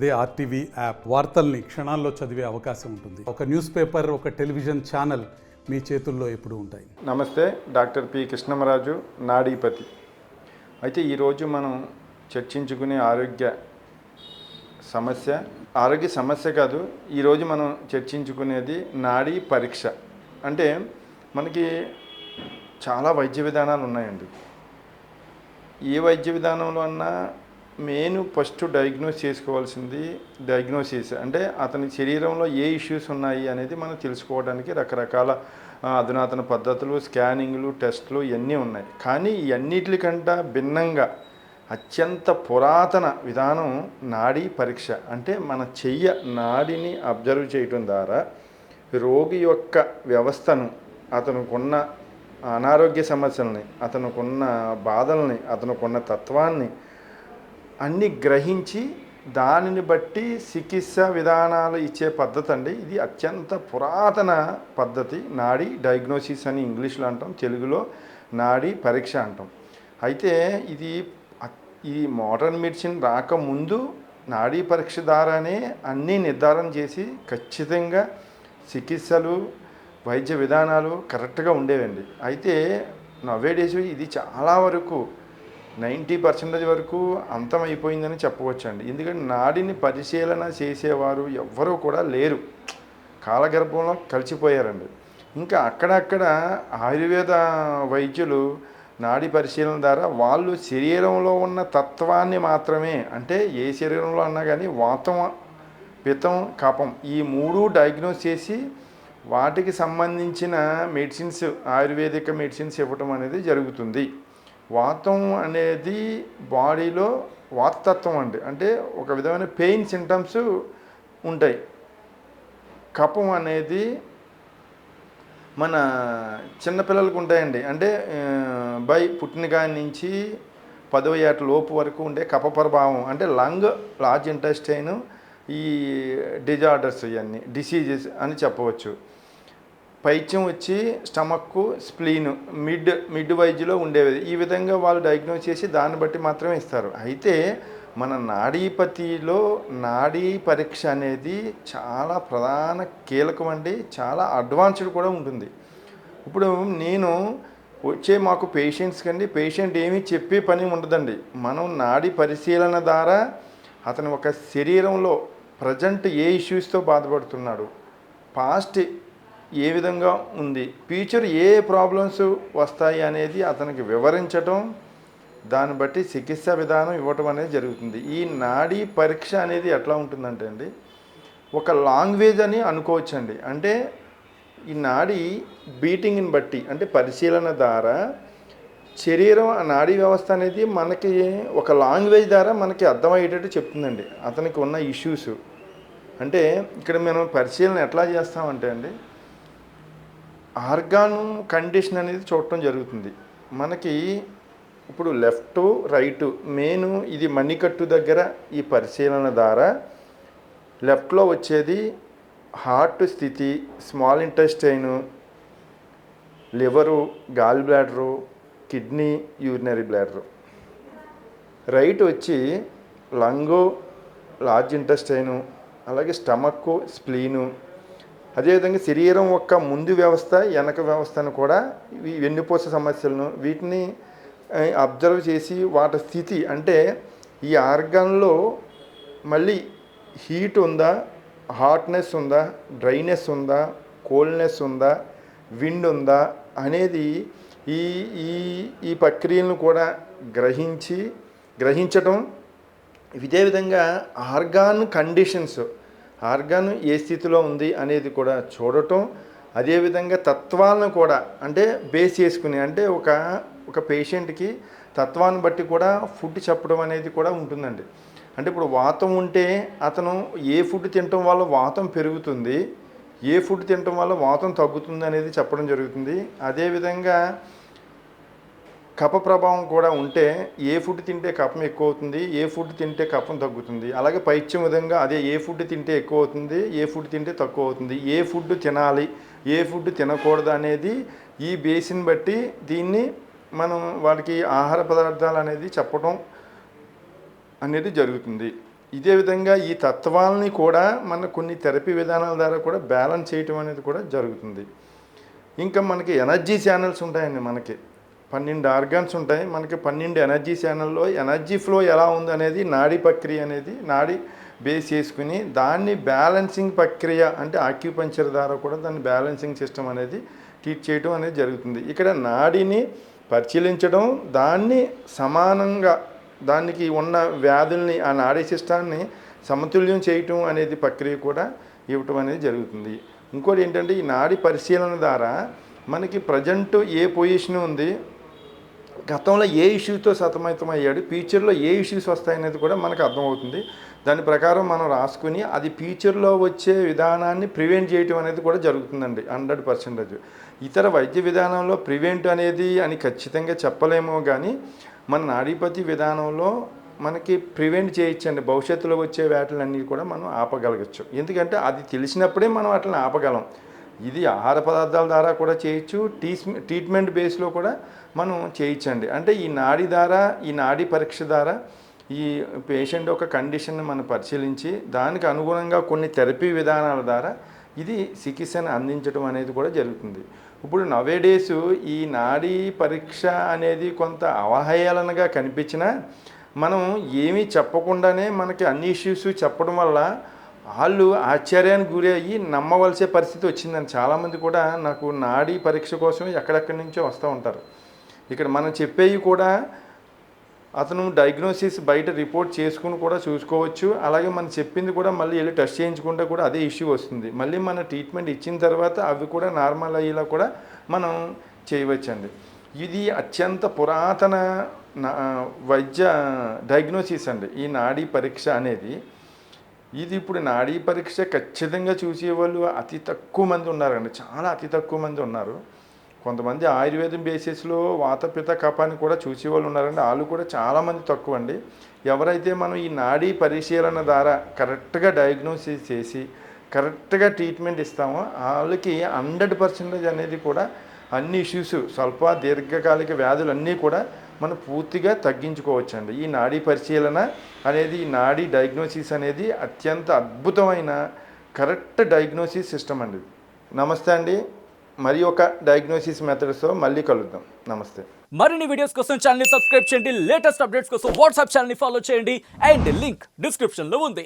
అదే RTV app వార్తల్ని క్షణాల్లో చదివే అవకాశం ఉంటుంది. ఒక న్యూస్ పేపర్ ఒక టెలివిజన్ ఛానల్ మీ చేతుల్లో ఎప్పుడు ఉంటాయి. నమస్తే డాక్టర్ పి కృష్ణమరాజు నాడీపతి. అయితే ఈరోజు మనం చర్చించుకునే ఆరోగ్య సమస్య ఆరోగ్య సమస్య కాదు ఈరోజు మనం చర్చించుకునేది నాడీ పరీక్ష. అంటే మనకి చాలా వైద్య విధానాలు ఉన్నాయండి. ఏ వైద్య విధానంలో అన్నా మెయిన్ ఫస్ట్ డయాగ్నోస్ చేసుకోవాల్సింది డయాగ్నోసిస్. అంటే అతని శరీరంలో ఏ ఇష్యూస్ ఉన్నాయి అనేది మనం తెలుసుకోవడానికి రకరకాల అధునాతన పద్ధతులు స్కానింగ్లు టెస్ట్లు ఇవన్నీ ఉన్నాయి. కానీ ఇవన్నిటికంటే భిన్నంగా అత్యంత పురాతన విధానం నాడీ పరీక్ష. అంటే మన చెయ్య నాడిని అబ్జర్వ్ చేయటం ద్వారా రోగి యొక్క వ్యవస్థను అతనుకున్న అనారోగ్య సమస్యల్ని అతనుకున్న బాధల్ని అతనుకున్న తత్వాన్ని అన్ని గ్రహించి దానిని బట్టి చికిత్స విధానాలు ఇచ్చే పద్ధతి అండి. ఇది అత్యంత పురాతన పద్ధతి. నాడీ డయాగ్నోసిస్ అని ఇంగ్లీష్లో అంటాం తెలుగులో నాడీ పరీక్ష అంటాం. అయితే ఇది ఈ మోడర్న్ మెడిసిన్ రాకముందు నాడీ పరీక్ష ద్వారానే అన్నీ నిర్ధారణ చేసి ఖచ్చితంగా చికిత్సలు వైద్య విధానాలు కరెక్ట్గా ఉండేవండి. అయితే నవేడేస్ ఇది చాలా వరకు నైంటీ పర్సెంటేజ్ వరకు అంతమైపోయిందని చెప్పవచ్చండి. ఎందుకంటే నాడిని పరిశీలన చేసేవారు ఎవ్వరూ కూడా లేరు. కాలగర్భంలో కలిసిపోయారండి. ఇంకా అక్కడక్కడ ఆయుర్వేద వైద్యులు నాడి పరిశీలన ద్వారా వాళ్ళు శరీరంలో ఉన్న తత్వాన్ని మాత్రమే అంటే ఏ శరీరంలో అన్నా కానీ వాతం పిత్తం కపం ఈ మూడు డయాగ్నోస్ చేసి వాటికి సంబంధించిన మెడిసిన్స్ ఆయుర్వేదిక మెడిసిన్స్ ఇవ్వటం అనేది జరుగుతుంది. వాతం అనేది బాడీలో వాతత్వం అండి. అంటే ఒక విధమైన పెయిన్ సింటమ్స్ ఉంటాయి. కఫం అనేది మన చిన్నపిల్లలకు ఉంటాయండి. అంటే బై పుట్టిన నుంచి పదవ ఏట లోపు వరకు ఉండే కఫ ప్రభావం అంటే లంగ్ లార్జ్ ఇంటెస్టైన్ ఈ డిజార్డర్స్ ఇవన్నీ డిసీజెస్ అని చెప్పవచ్చు. పైత్యం వచ్చి స్టమక్కు స్ప్లీన్ మిడ్ మిడ్ వైద్యులో ఉండేవి. ఈ విధంగా వాళ్ళు డయాగ్నోస్ చేసి దాన్ని బట్టి మాత్రమే ఇస్తారు. అయితే మన నాడీపతిలో నాడీ పరీక్ష అనేది చాలా ప్రధాన కీలకం అండి. చాలా అడ్వాన్స్డ్ కూడా ఉంటుంది. ఇప్పుడు నేను వచ్చే మాకు పేషెంట్స్ కండి. పేషెంట్ ఏమీ చెప్పే పని ఉండదండి. మనం నాడీ పరిశీలన ద్వారా అతని ఒక శరీరంలో ప్రజెంట్ ఏ ఇష్యూస్తో బాధపడుతున్నాడు. పాస్ట్ ఏ విధంగా ఉంది? ఫ్యూచర్ ఏ ప్రాబ్లమ్స్ వస్తాయి అనేది అతనికి వివరించటం దాన్ని బట్టి చికిత్స విధానం ఇవ్వటం అనేది జరుగుతుంది. ఈ నాడీ పరీక్ష అనేది ఎట్లా ఉంటుందంటే అండి ఒక లాంగ్వేజ్ అని అనుకోవచ్చండి. అంటే ఈ నాడీ బీటింగ్ని బట్టి అంటే పరిశీలన ద్వారా శరీరం ఆ నాడీ వ్యవస్థ అనేది మనకి ఒక లాంగ్వేజ్ ద్వారా మనకి అర్థమయ్యేటట్టు చెప్తుందండి. అతనికి ఉన్న ఇష్యూస్ అంటే ఇక్కడ మనం పరిశీలన ఎట్లా చేస్తామంటే అండి ఆర్గాన్ కండిషన్ అనేది చూడటం జరుగుతుంది. మనకి ఇప్పుడు లెఫ్ట్ రైట్ మెయిన్ ఇది మణికట్టు దగ్గర ఈ పరిశీలన ద్వారా లెఫ్ట్లో వచ్చేది హార్ట్ స్థితి small intestine liver gall bladder kidney urinary bladder. Right వచ్చి లంగు లార్జ్ ఇంటెస్టైను అలాగే స్టమక్ స్ప్లీను అదేవిధంగా శరీరం యొక్క ముందు వ్యవస్థ వెనక వ్యవస్థను కూడా ఈ వెన్నుపూస సమస్యలను వీటిని అబ్జర్వ్ చేసి వాటి స్థితి అంటే ఈ ఆర్గాన్లో మళ్ళీ హీట్ ఉందా హాట్నెస్ ఉందా డ్రైనెస్ ఉందా కోల్డ్నెస్ ఉందా విండ్ ఉందా అనేది ఈ ఈ ఈ ప్రక్రియలను కూడా గ్రహించి గ్రహించటం. ఇదే విధంగా ఆర్గాన్ కండిషన్స్ ఆర్గాన్ ఏ స్థితిలో ఉంది అనేది కూడా చూడటం అదేవిధంగా తత్వాలను కూడా అంటే బేస్ చేసుకుని అంటే ఒక ఒక పేషెంట్కి తత్వాన్ని బట్టి కూడా ఫుడ్ చెప్పడం అనేది కూడా ఉంటుందండి. అంటే ఇప్పుడు వాతం ఉంటే అతను ఏ ఫుడ్ తినటం వల్ల వాతం పెరుగుతుంది ఏ ఫుడ్ తినటం వల్ల వాతం తగ్గుతుంది అనేది చెప్పడం జరుగుతుంది. అదేవిధంగా కఫ ప్రభావం కూడా ఉంటే ఏ ఫుడ్ తింటే కఫం ఎక్కువ అవుతుంది ఏ ఫుడ్ తింటే కఫం తగ్గుతుంది. అలాగే పైత్యం విధంగా అదే ఏ ఫుడ్ తింటే ఎక్కువ అవుతుంది ఏ ఫుడ్ తింటే తక్కువ అవుతుంది ఏ ఫుడ్ తినాలి ఏ ఫుడ్ తినకూడదు అనేది ఈ బేసిన్ బట్టి దీన్ని మనం వాళ్ళకి ఆహార పదార్థాలు అనేది చెప్పడం అనేది జరుగుతుంది. ఇదే విధంగా ఈ తత్వాలని కూడా మన కొన్ని థెరపీ విధానాల ద్వారా కూడా బ్యాలెన్స్ చేయటం అనేది కూడా జరుగుతుంది. ఇంకా మనకి ఎనర్జీ ఛానల్స్ ఉంటాయండి మనకి. పన్నెండు ఆర్గాన్స్ ఉంటాయి. మనకి పన్నెండు ఎనర్జీ ఛానల్లో ఎనర్జీ ఫ్లో ఎలా ఉంది అనేది నాడీ ప్రక్రియ అనేది నాడీ బేస్ చేసుకుని దాన్ని బ్యాలెన్సింగ్ ప్రక్రియ అంటే ఆక్యుపంచర్ ద్వారా కూడా దాన్ని బ్యాలెన్సింగ్ సిస్టమ్ అనేది ట్రీట్ చేయడం అనేది జరుగుతుంది. ఇక్కడ నాడిని పరిశీలించడం దాన్ని సమానంగా దానికి ఉన్న వ్యాధుల్ని ఆ నాడీ సిస్టాన్ని సమతుల్యం చేయటం అనేది ప్రక్రియ కూడా ఇవ్వటం అనేది జరుగుతుంది. ఇంకోటి ఏంటంటే ఈ నాడి పరిశీలన ద్వారా మనకి ప్రజెంట్ ఏ పొజిషన్ ఉంది గతంలో ఏ ఇష్యూతో సతమతం అయ్యాడు ఫ్యూచర్లో ఏ ఇష్యూస్ వస్తాయనేది కూడా మనకు అర్థమవుతుంది. దాని ప్రకారం మనం రాసుకుని అది ఫ్యూచర్లో వచ్చే విధానాన్ని ప్రివెంట్ చేయటం అనేది కూడా జరుగుతుందండి హండ్రెడ్ పర్సెంటేజ్ ఇతర వైద్య విధానంలో ప్రివెంట్ అనేది అని ఖచ్చితంగా చెప్పలేమో కానీ మన నాడీపతి విధానంలో మనకి ప్రివెంట్ చేయొచ్చండి. భవిష్యత్తులో వచ్చే వాటిలన్నీ కూడా మనం ఆపగలగచ్చు. ఎందుకంటే అది తెలిసినప్పుడే మనం వాటిని ఆపగలం. ఇది ఆహార పదార్థాల ద్వారా కూడా చేయొచ్చు. టీ ట్రీట్మెంట్ బేస్లో కూడా మనం చేయొచ్చండి. అంటే ఈ నాడి ద్వారా ఈ నాడి పరీక్ష ద్వారా ఈ పేషెంట్ యొక్క కండిషన్ని మనం పరిశీలించి దానికి అనుగుణంగా కొన్ని థెరపీ విధానాల ద్వారా ఇది చికిత్సను అందించడం అనేది కూడా జరుగుతుంది. ఇప్పుడు నవేడేస్ ఈ నాడీ పరీక్ష అనేది కొంత అవహేళనగా కనిపించినా మనం ఏమీ చెప్పకుండానే మనకి అన్ని ఇష్యూస్ చెప్పడం వల్ల వాళ్ళు ఆశ్చర్యానికి గురి అయ్యి నమ్మవలసే పరిస్థితి వచ్చిందని చాలామంది కూడా నాకు నాడీ పరీక్ష కోసం ఎక్కడెక్కడి నుంచో వస్తూ ఉంటారు. ఇక్కడ మనం చెప్పేవి కూడా అతను డయాగ్నోసిస్ బయట రిపోర్ట్ చేసుకుని కూడా చూసుకోవచ్చు. అలాగే మనం చెప్పింది కూడా మళ్ళీ వెళ్ళి టెస్ట్ చేయించుకుంటే కూడా అదే ఇష్యూ వస్తుంది. మళ్ళీ మన ట్రీట్మెంట్ ఇచ్చిన తర్వాత అవి కూడా నార్మల్ అయ్యేలా కూడా మనం చేయవచ్చండి. ఇది అత్యంత పురాతన నా- వైద్య డయాగ్నోసిస్ అండి. ఈ నాడీ పరీక్ష అనేది ఇది ఇప్పుడు నాడీ పరీక్ష ఖచ్చితంగా చూసేవాళ్ళు అతి తక్కువ మంది ఉన్నారండి. చాలా అతి తక్కువ మంది ఉన్నారు. కొంతమంది ఆయుర్వేదం బేసిస్లో వాతపిత కపాన్ని కూడా చూసేవాళ్ళు ఉన్నారండి. వాళ్ళు కూడా చాలామంది తక్కువ అండి ఎవరైతే మనం ఈ నాడీ పరిశీలన ద్వారా కరెక్ట్గా డయాగ్నోసిస్ చేసి కరెక్ట్గా ట్రీట్మెంట్ ఇస్తామో వాళ్ళకి హండ్రెడ్ పర్సెంటేజ్ అనేది కూడా అన్ని ఇష్యూస్ స్వల్ప దీర్ఘకాలిక వ్యాధులు అన్నీ కూడా మనం పూర్తిగా తగ్గించుకోవచ్చండి. ఈ నాడీ పరిశీలన అనేది ఈ నాడీ డయాగ్నోసిస్ అనేది అత్యంత అద్భుతమైన కరెక్ట్ డయాగ్నోసిస్ సిస్టమ్ అండి. నమస్తే అండి. మరి ఒక డయాగ్నోసిస్ మెథడ్స్తో మళ్ళీ కలుద్దాం. నమస్తే. మరిన్ని వీడియోస్ కోసం ఛానల్ సబ్స్క్రైబ్ చేయండి. లేటెస్ట్ అప్డేట్స్ కోసం వాట్సాప్ ఛానల్ ఫాలో చేయండి. అండ్ లింక్ డిస్క్రిప్షన్లో ఉంది.